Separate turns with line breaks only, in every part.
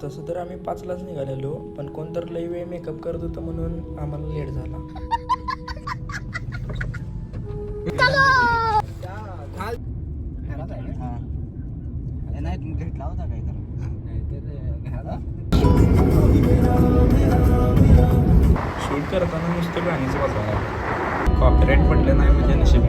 तसं तर आम्ही पाचलाच निघालेलो पण कोणतर लई वेळ मेकअप करत होतं म्हणून आम्हाला लेट झाला.
नाही घेतला होता काय
शूट करताना नुसतं गाणीच वाजवणार कॉपीराईट पडलं नाही म्हणजे नशीब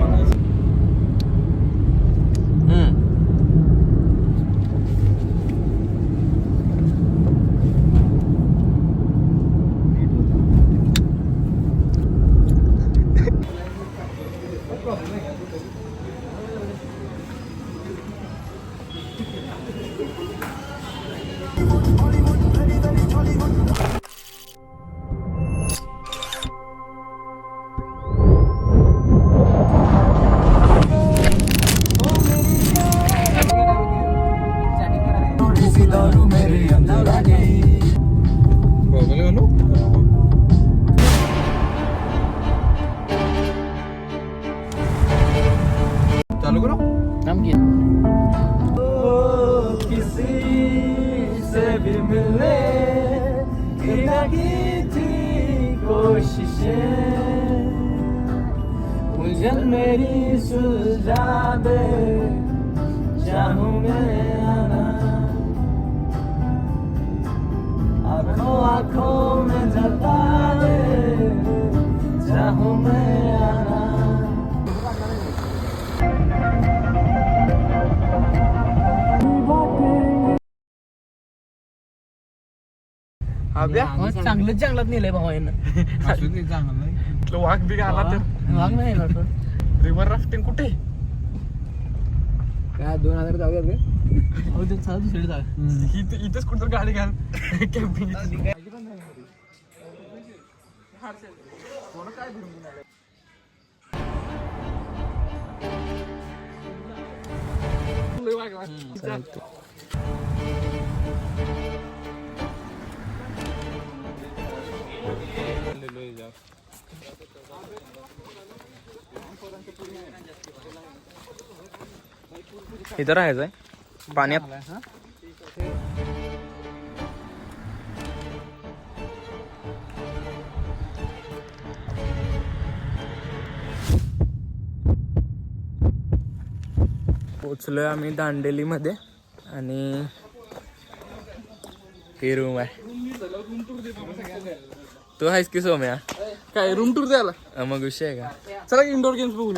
किसी से भी मिलने की लगी थी कोशिशें उलझन मेरी सुलझा दे चाहूँ मैं आना आंखों आंखों में जता दे चाहूँ मैं
चांगलं जंगलात नेलंय भावा यानं.
वाघ बिग आला तर.
वाघ नाही येणार तो.
रिव्हर राफ्टिंग कुठे?
काय दोन हजार जाऊया का हो ते चालू दुसरीकडे जाऊया.
इथे इथेच कुठं गाडी घाल. कॅम्पिंग इथं राहायचंय. पाण्यात. पोचलोय आम्ही दांडेलीमध्ये आणि हे रूम आहे. तू आहेस की सोम्या?
काय रूम टूर द्यायला?
मग विषय आहे का?
चला इंडोर गेम्स बघून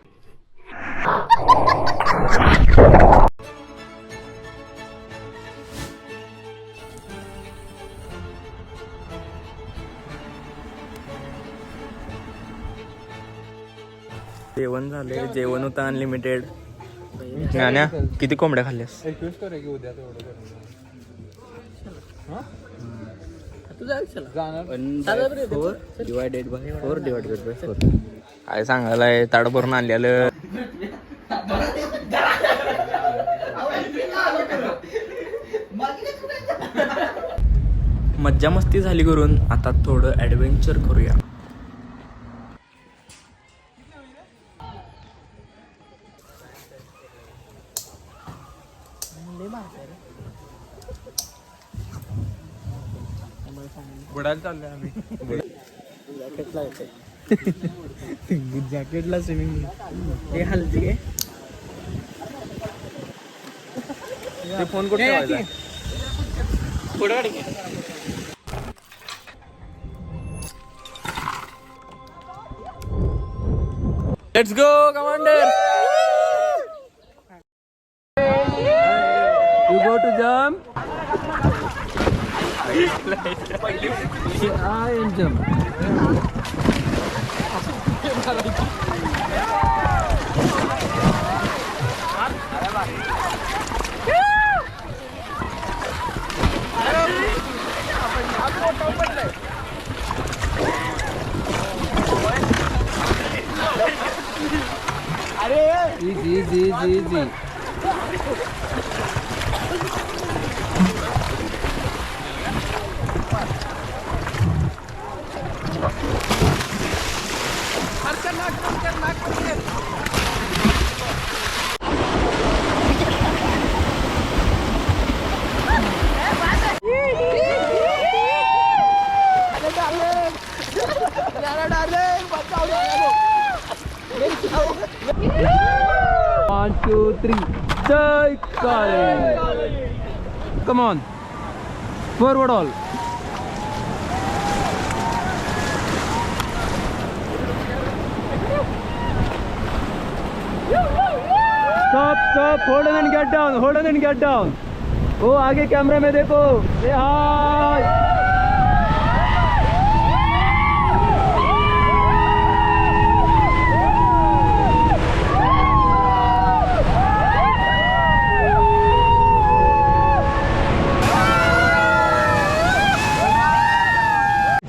जेवण झाले जेवण होतं अनलिमिटेड नाण्या किती कोंबड्या खाल्ल्यास? काय सांगायलाय ताड भरून आणलेलं. मज्जा मस्ती झाली करून आता थोडं ॲडव्हेंचर करूया बुडायला चाललोय आम्ही
जॅकेटला जॅकेटला स्विमिंग हे हलती आहे
ते फोन कुठे ठेवायचा?
पुढे गाडी.
Let's go commander
You go to jump. I and jump. Come on. Forward all. Stop, stop. Hold on and get down. Hold on and get down. वो आगे कैमरे में देखो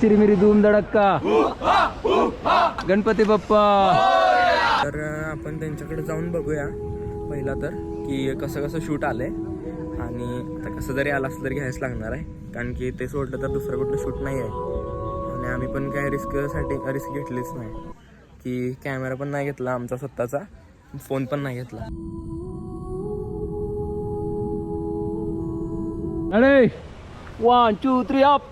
चिरीमिरी धूम धडक्का गणपती बाप्पा.
तर आपण त्यांच्याकडे जाऊन बघूया पहिला तर की कसं कसं शूट आलंय. आणि आता कसं जरी आलं असलं तरी घ्यायच लागणार आहे. कारण की ते सोडलं तर दुसरं कुठलं शूट नाही आहे. आणि आम्ही पण काय रिस्कसाठी रिस्क घेतलीच नाही. की कॅमेरा पण नाही घेतला आमचा स्वतःचा. फोन पण नाही घेतला.
अरे वन टू थ्री अप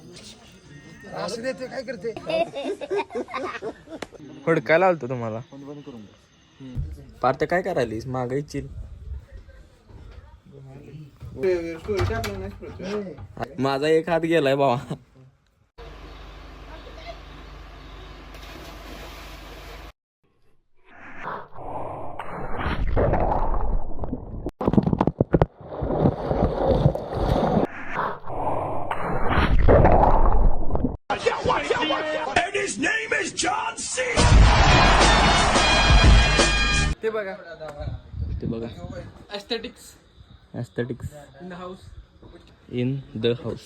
हुडकायला आलतो तुम्हाला. पार ते काय करायलीस? माग इच्छिल माझा एक हात गेलाय बाबा.
ते बघा.
ते बघा.
Aesthetics
aesthetics
in the house
in the house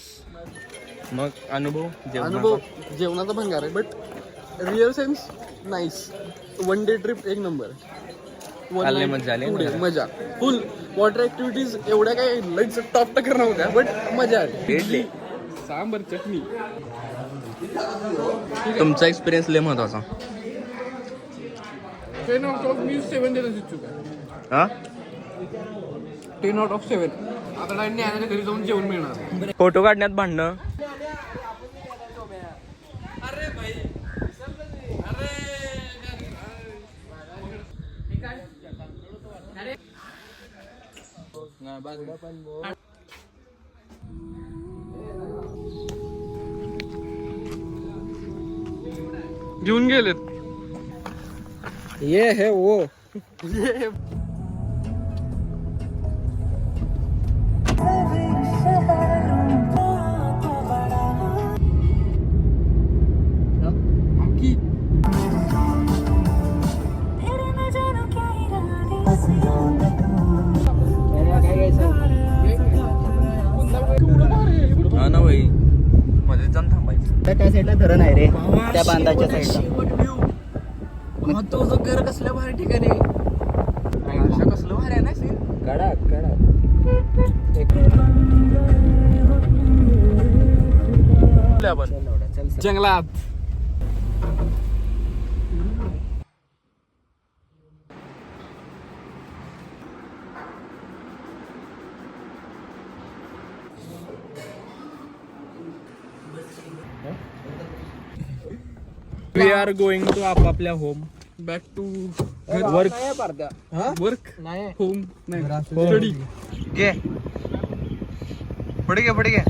मग अनुभव जेवणाचा?
अनुभव जेवणाचा भंगार आहे but real sense nice one day trip एक नंबर
मजा आली ना?
मजा. फुल वॉटर ऍक्टिव्हिटीज एवढ्या काय लईच टॉप टकर नव्हत्या बट मजा आली.
इडली
सांबर चटणी.
तुमचा एक्सपिरियन्स लय महत्त्वाचा.
टेन आउट ऑफ मी सेवन देण्यास इच्छुक आहे
हा?
टेन आउट ऑफ सेवन आता डायरेक्ट न्यायालयाच्या घरी जाऊन जेवण मिळणार.
फोटो काढण्यात भांडणं.
घेऊन गेलेत.
ये है वो.
ये
बांधाच्या साईडला
तो जो घर कसल्या भारी ठिकाणी. कसलं भारी आहे ना सीन आपण.
जंगलात.
वी आर गोइंग टू आपापल्या
home back
to
work
work
home नाही
पुढे घे पुढे घे.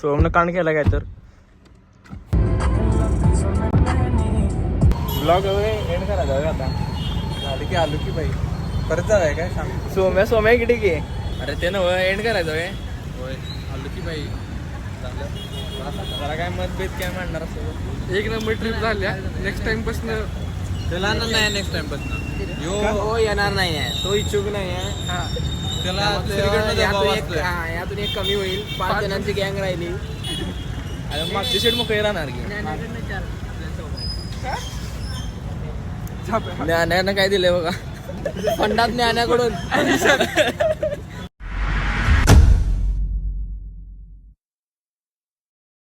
सोमनं कांड केला काय तर? ब्लॉग एंड करा जाऊया आता.
झालं की आलो की बाई. परत जाऊया काय? सांग.
सोम्या सोम्या किती घे. अरे ते नव एंड करायचं होय
होय आलो की बाई.
जरा काय मतभेद काय मांडणार असं?
एक नंबर ट्रिप झाल्या. नेक्स्ट टाइमपासून
त्याला नाही नेक्स्ट टाइम यो
हो येणार नाही आहे. तो इच्छुक नाही आहे.
त्याला
यातून एक हा, यातून एक कमी होईल. पाच जणांची गँग राहिली. मागची सीट मग राहणार की? ज्ञानानं काय दिलंय बघा. फंडात ज्ञानाकडून.